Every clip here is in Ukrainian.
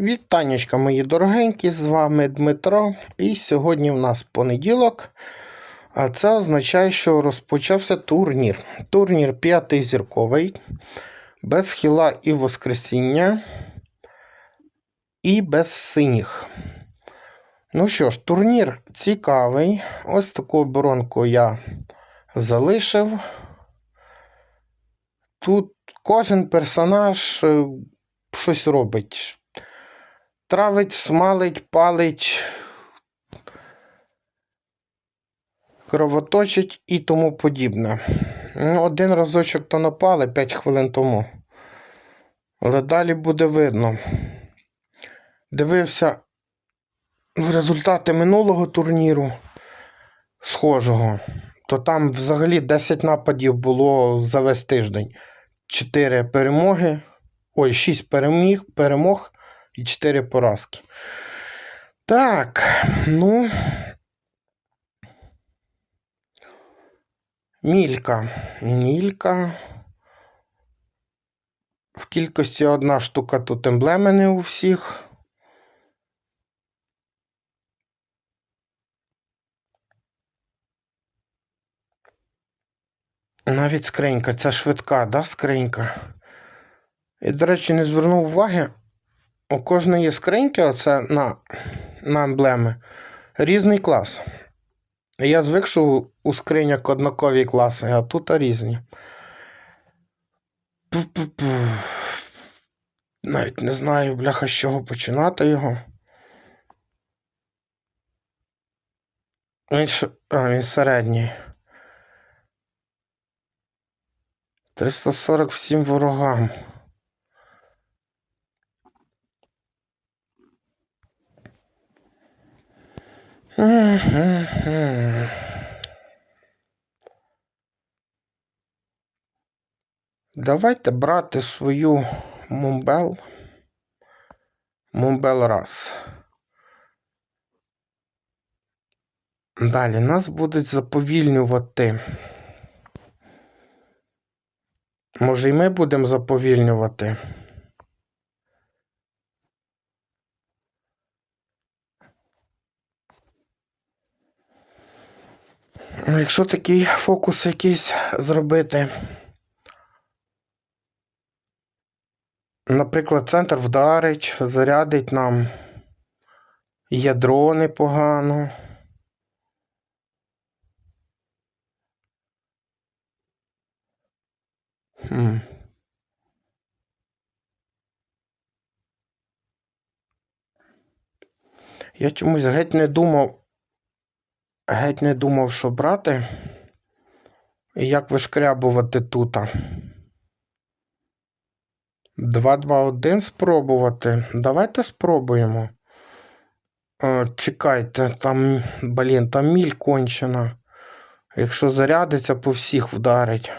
Вітанечка, мої дорогенькі, з вами Дмитро. І сьогодні в нас понеділок. А це означає, що розпочався турнір. Турнір п'ятий зірковий, без хіла і воскресіння, і без синіх. Ну що ж, турнір цікавий. Ось таку оборонку я залишив. Тут кожен персонаж е, щось робить. Травить, смалить, палить, кровоточить і тому подібне. Ну, один разочок то напали 5 хвилин тому. Але далі буде видно. Дивився результати минулого турніру схожого, то там взагалі 10 нападів було за весь тиждень. 4 перемоги, ой, 6 переміг, перемог і 4 поразки. Так, ну. Мілька. Мілька. В кількості одна штука тут емблеми не у всіх. Навіть скринька, ця швидка, да, скринька. І, до речі, не звернув уваги. У кожної скриньки, оце на, на емблеми, різний клас. Я звик, що у скринях однакові класи, а тут різні. Пу-пу-пу. Навіть не знаю, бляха, з чого починати його. Він, ш... а, він середній. 347 ворогам. Давайте брати свою мумбел. Мумбел раз. Далі нас будуть заповільнювати. Може, і ми будемо заповільнювати. Якщо такий фокус якийсь зробити. Наприклад, центр вдарить, зарядить нам ядро непогано. Хм. Я чомусь геть не думав, геть не думав, що брати і як вишкрябувати тут. 2-2-1 спробувати. Давайте спробуємо. О, чекайте, там, блін, там міль кончена. Якщо зарядиться, по всіх вдарить.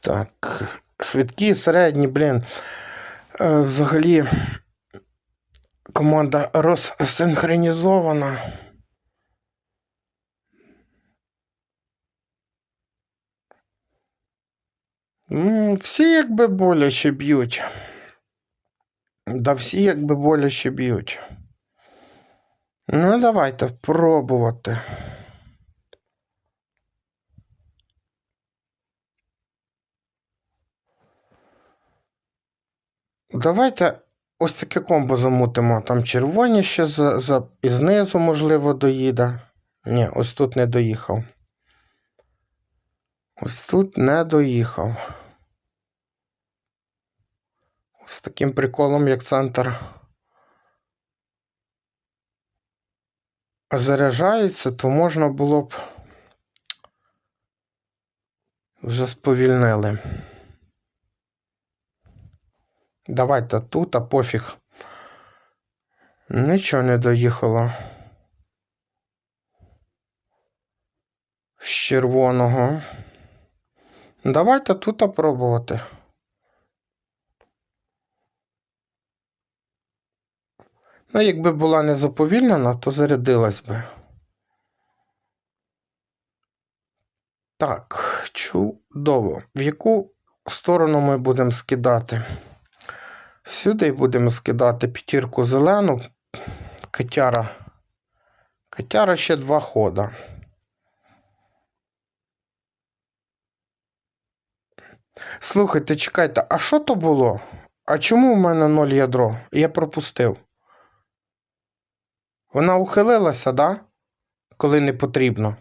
Так, швидкі, середні, блін. Е, Взагалі команда розсинхронізована. Всі якби боляче б'ють. Да всі якби боляче б'ють. Ну, давайте пробувати. Давайте ось таке комбо замутимо. Там червоні ще за, за, і знизу, можливо, доїде. Ні, ось тут не доїхав. Ось тут не доїхав. З таким приколом, як центр заряджається, то можна було б вже сповільнили. Давайте тут, а пофіг. Нічого не доїхало. З червоного. Давайте тут пробувати. Ну, якби була не заповільнена, то зарядилась би. Так, чудово. В яку сторону ми будемо скидати? Сюди будемо скидати п'ятірку зелену. Котяра. Котяра ще два хода. Слухайте, чекайте, а що то було? А чому в мене ноль ядро? Я пропустив. Вона ухилилася, да? Коли не потрібно.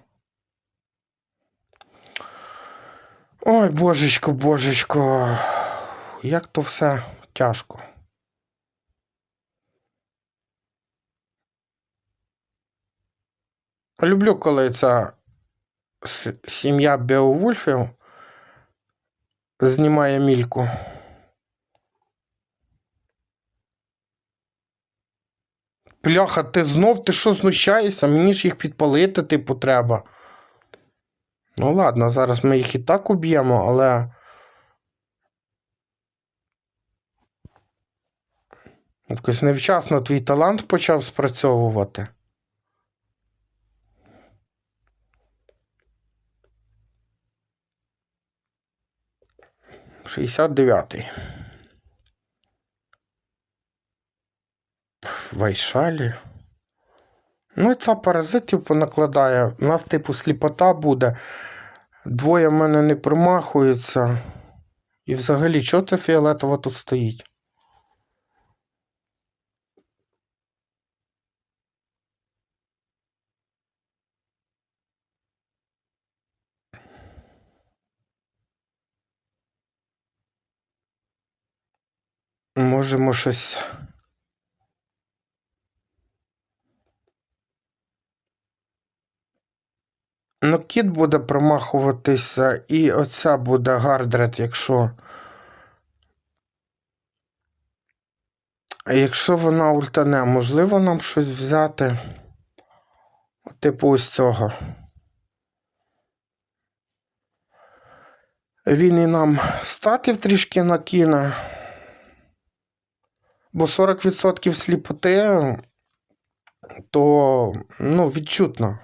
Ой, божечко, божечко. Як то все тяжко. Люблю, коли ця сім'я Беовульфів знімає мільку. Пляха, ти знов ти що знущаєшся? Мені ж їх підпалити, типу, треба. Ну ладно, зараз ми їх і так уб'ємо, але. Якось невчасно твій талант почав спрацьовувати. Шістдесят дев'ятий. Вайшалі. Ну, і ця паразитів понакладає. У нас, типу, сліпота буде. Двоє в мене не примахуються. І взагалі, чого це фіолетово тут стоїть? Можемо щось. Ну, кіт буде промахуватися, і оця буде гардред, якщо. Якщо вона ультане, можливо нам щось взяти? Типу ось цього. Він і нам статів трішки накине. Бо 40% сліпоти, то ну, відчутно.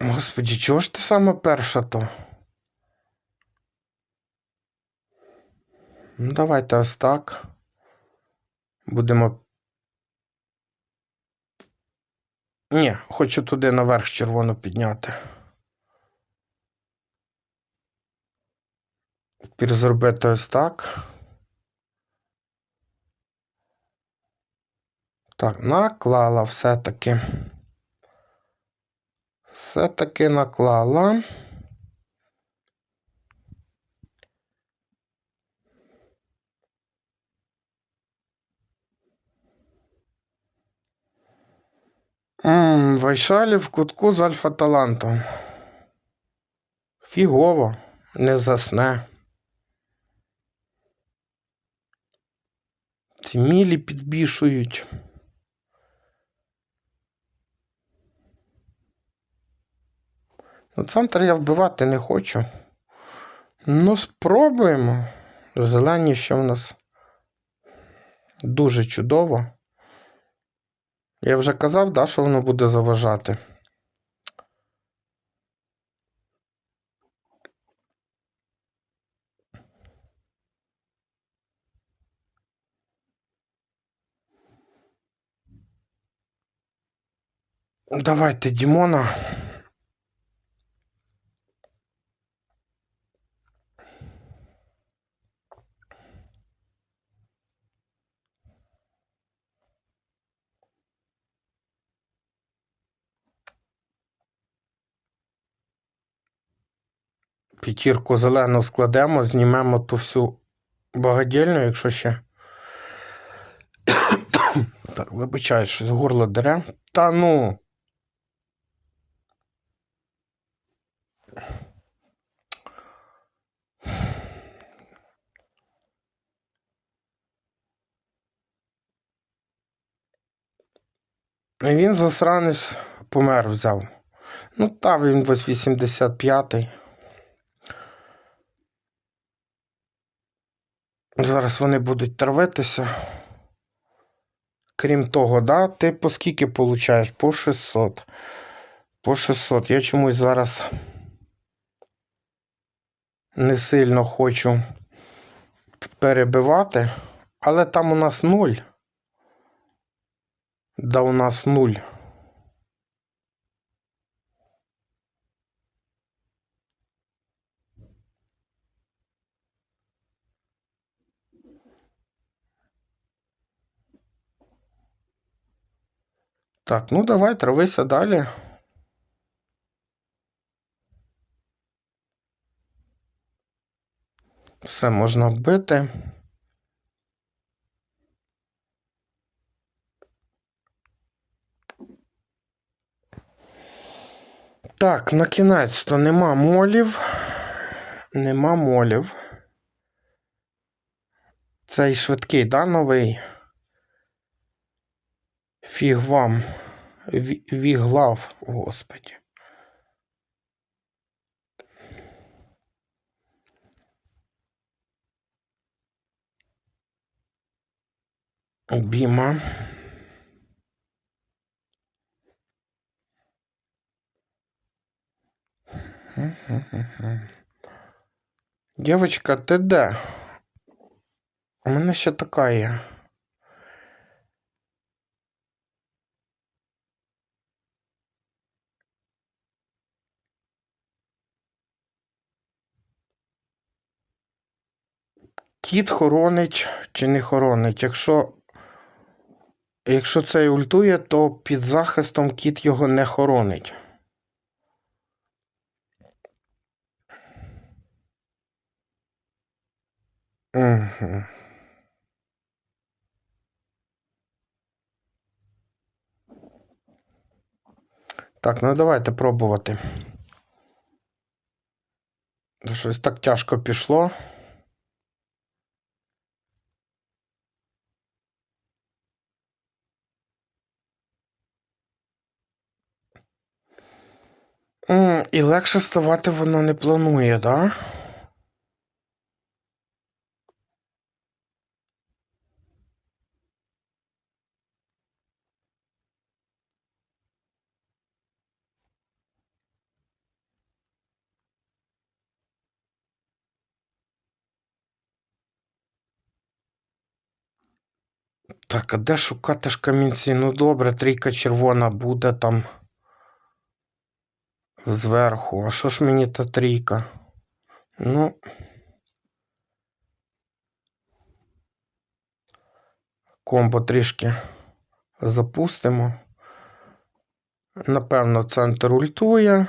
Господі, чого ж ти саме перша то? Ну, давайте ось так. Будемо. Ні, хочу туди наверх червону підняти. Тепер зробити ось так. Так, наклала все-таки. Все-таки наклала. Ммм, Вайшалі в кутку з альфа-талантом. Фігово, не засне. Ці мілі підбішують. Ну, центр я вбивати не хочу. Ну, спробуємо. Зелені ще в нас дуже чудово. Я вже казав, да, що воно буде заважати. Давайте Дімона. П'ятірку зелену складемо, знімемо ту всю багадільню, якщо ще. так, вибачаю, щось горло дере. Та ну. Він засранець помер взяв. Ну, та він 85-й. Зараз вони будуть травитися. крім того, да, ти по скільки получаєш? По 600. По 600. Я чомусь зараз не сильно хочу перебивати, але там у нас 0. Да, у нас 0. Так, ну давай, травися далі. Все можна вбити. Так, на кінець то нема молів. Нема молів. Цей швидкий, да, новий? Фіг вам. Віглав, господі. Біма. Дівчинка, ти де? У мене ще така є. Кіт хоронить чи не хоронить. Якщо, якщо цей ультує, то під захистом кіт його не хоронить. Угу. Так, ну давайте пробувати. Щось так тяжко пішло. І легше ставати воно не планує, да? Так, а де шукати ж камінці? Ну добре, трійка червона буде там зверху. А що ж мені та трійка? Ну. Комбо трішки запустимо. Напевно, центр ультує.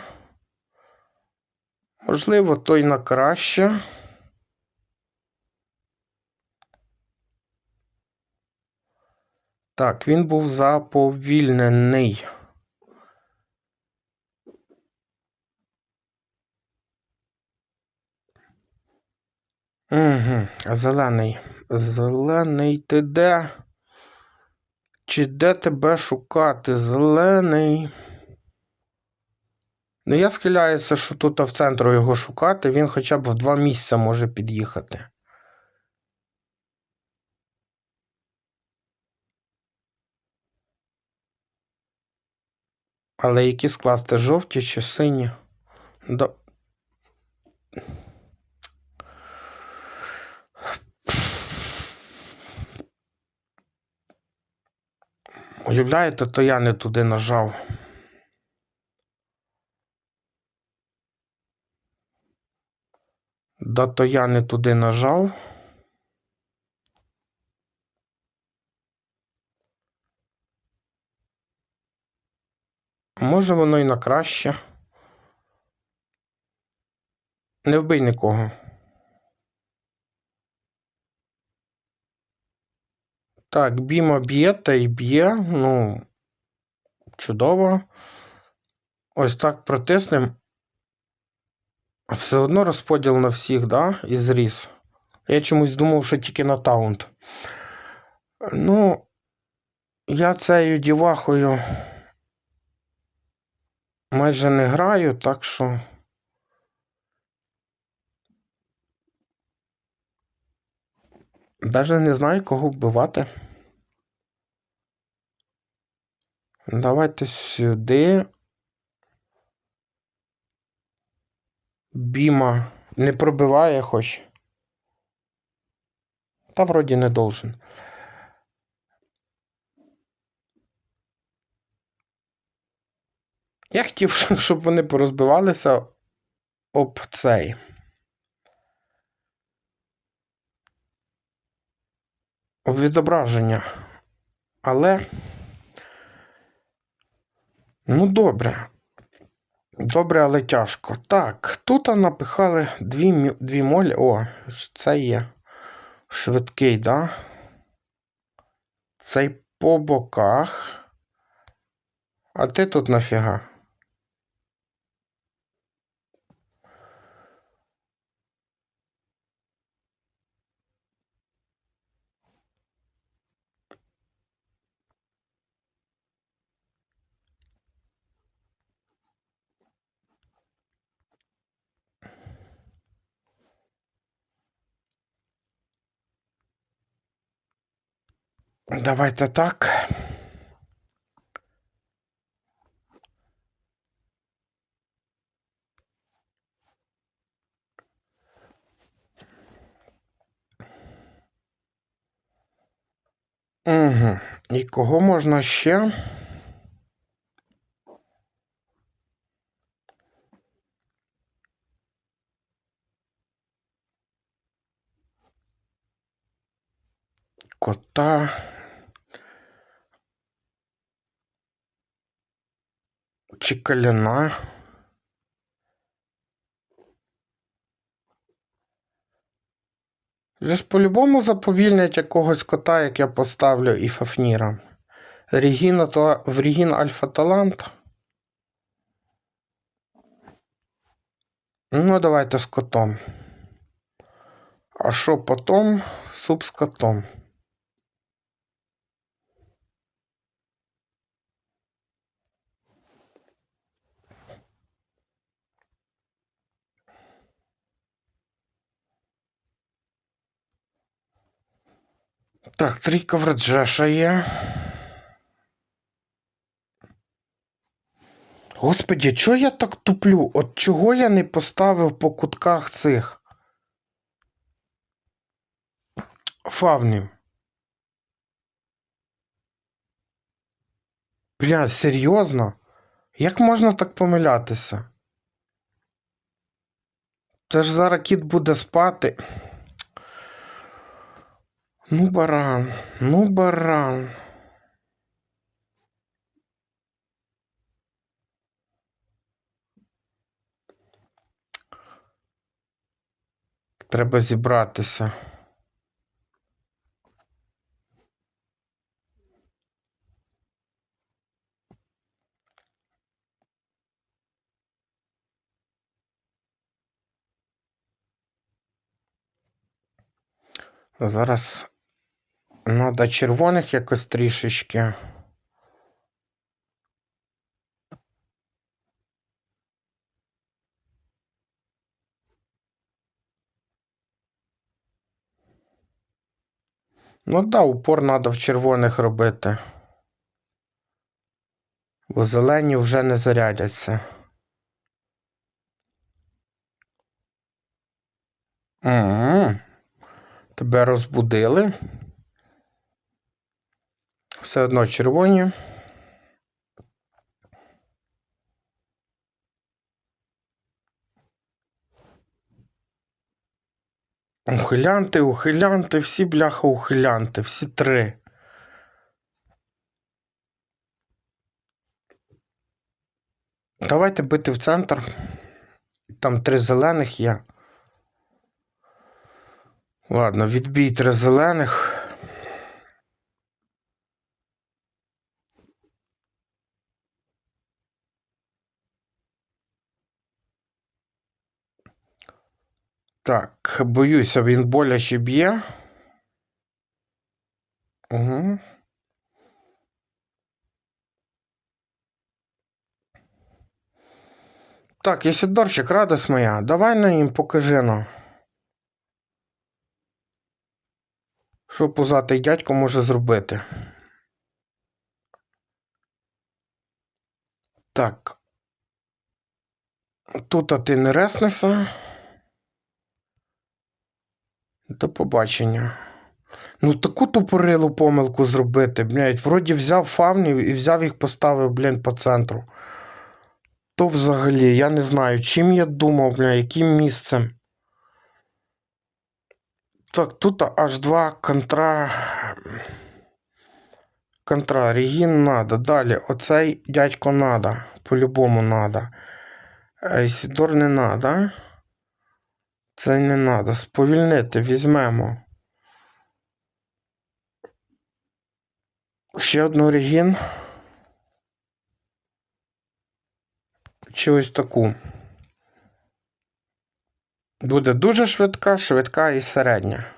Можливо, той на краще. Так, він був заповільнений. Угу, зелений. Зелений ти де? Чи де тебе шукати? Зелений. Ну, я схиляюся, що тут в центру його шукати, він хоча б в два місця може під'їхати. Але які скласти жовті чи сині? До... Уявляєте, то я не туди нажав. Да то я не туди нажав. Може воно і на краще. Не вбий нікого. Так, Біма б'є та й б'є. Ну, чудово. Ось так протиснем. Все одно розподіл на всіх, да? І зріс. Я чомусь думав, що тільки на таунт. Ну, я цією дівахою майже не граю, так що. Навіть не знаю, кого вбивати. Давайте сюди. Біма не пробиває хоч. Та вроді не должен. Я хотів, щоб вони порозбивалися об цей. Об відображення. Але. Ну, добре. Добре, але тяжко. Так, тут напихали дві, дві молі. О, це є швидкий, да? Цей по боках. А ти тут нафіга? Давайте так. Угу. І кого можна ще? Кота. Чи каляна. Же ж по-любому заповільнять якогось кота, як я поставлю і Фафніра. Регіна то в Регін Альфа Талант. Ну, давайте з котом. А що потом? Суп з котом. Так, трійка в Реджеша є. Господі, чого я так туплю? От чого я не поставив по кутках цих фавнів? Бля, серйозно? Як можна так помилятися? Це ж зараз кіт буде спати. Ну, баран, ну, баран. Треба зібратися. Зараз треба червоних якось трішечки. Ну да, упор треба в червоних робити. Бо зелені вже не зарядяться. Угу. Тебе розбудили. Все одно червоні. Ухилянти, ухилянти, всі бляха ухилянти, всі три. Давайте бити в центр. Там три зелених є. Ладно, відбій три зелених. Так, боюся, він боляче б'є. Угу. Так, Ісідорчик, радость моя, давай на їм покажи ну. Що пузатий дядько може зробити? Так. Тут ти не реснеся. До побачення. Ну, таку тупорилу помилку зробити, блядь. Вроді взяв фавнів і взяв їх поставив, блін, по центру. То взагалі, я не знаю, чим я думав, бля, яким місцем. Так, тут аж два контра. Контра, Регін надо. Далі, оцей дядько надо. По-любому надо. Сідор не надо. Це не надо. Сповільнити, візьмемо. Ще одну Регін. Чи ось таку. Буде дуже швидка, швидка і середня.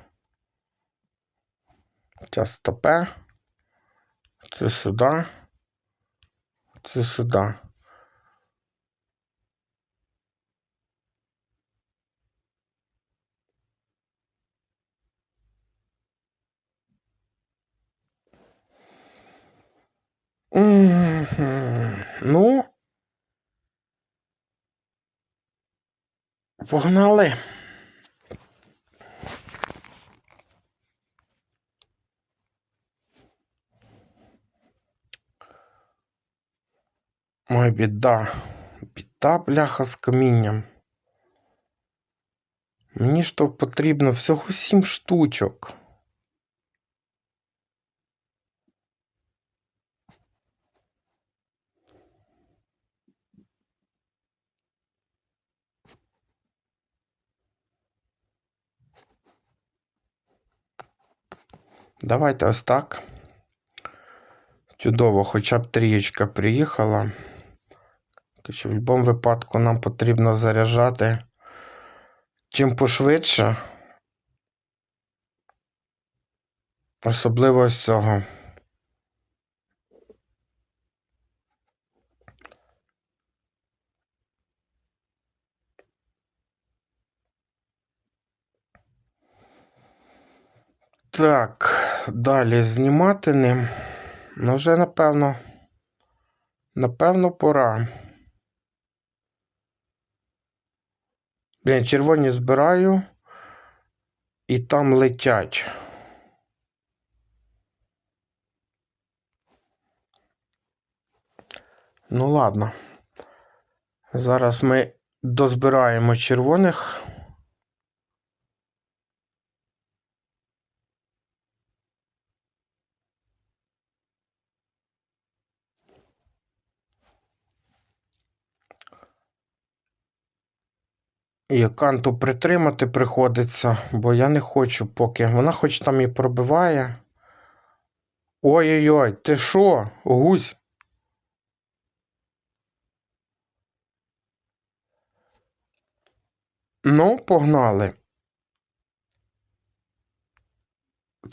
Це стопе. Це сюди. Це сюди. Ну. Погнали. Ой, біда. Біда, бляха, з камінням. Мені ж то потрібно всього сім штучок. Давайте ось так. Чудово, хоча б трієчка приїхала. В будь-якому випадку нам потрібно заряджати чим пошвидше. Особливо з цього. Так, далі знімати ним. Ну, вже напевно. Напевно, пора. Блін, червоні збираю і там летять. Ну, ладно. Зараз ми дозбираємо червоних. І канту притримати приходиться, бо я не хочу поки. Вона хоч там і пробиває. Ой-ой-ой, ти що, гусь? Ну, погнали.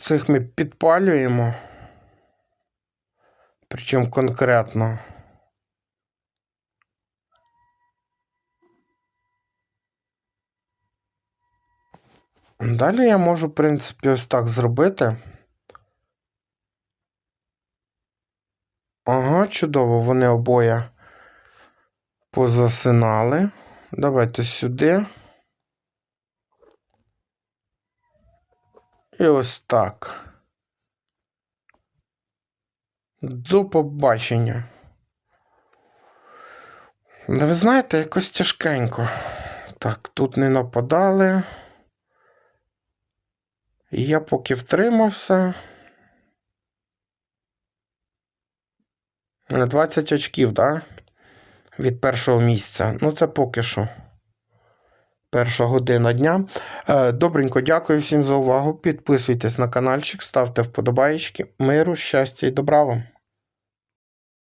Цих ми підпалюємо. Причому конкретно. Далі я можу, в принципі, ось так зробити. Ага, чудово, вони обоє позасинали. Давайте сюди. І ось так. До побачення. Ви знаєте, якось тяжкенько. Так, тут не нападали. Я поки втримався. На 20 очків, так? Від першого місця. Ну, це поки що. Перша година дня. Е, добренько, дякую всім за увагу. Підписуйтесь на каналчик, ставте вподобайки. Миру, щастя і добра вам.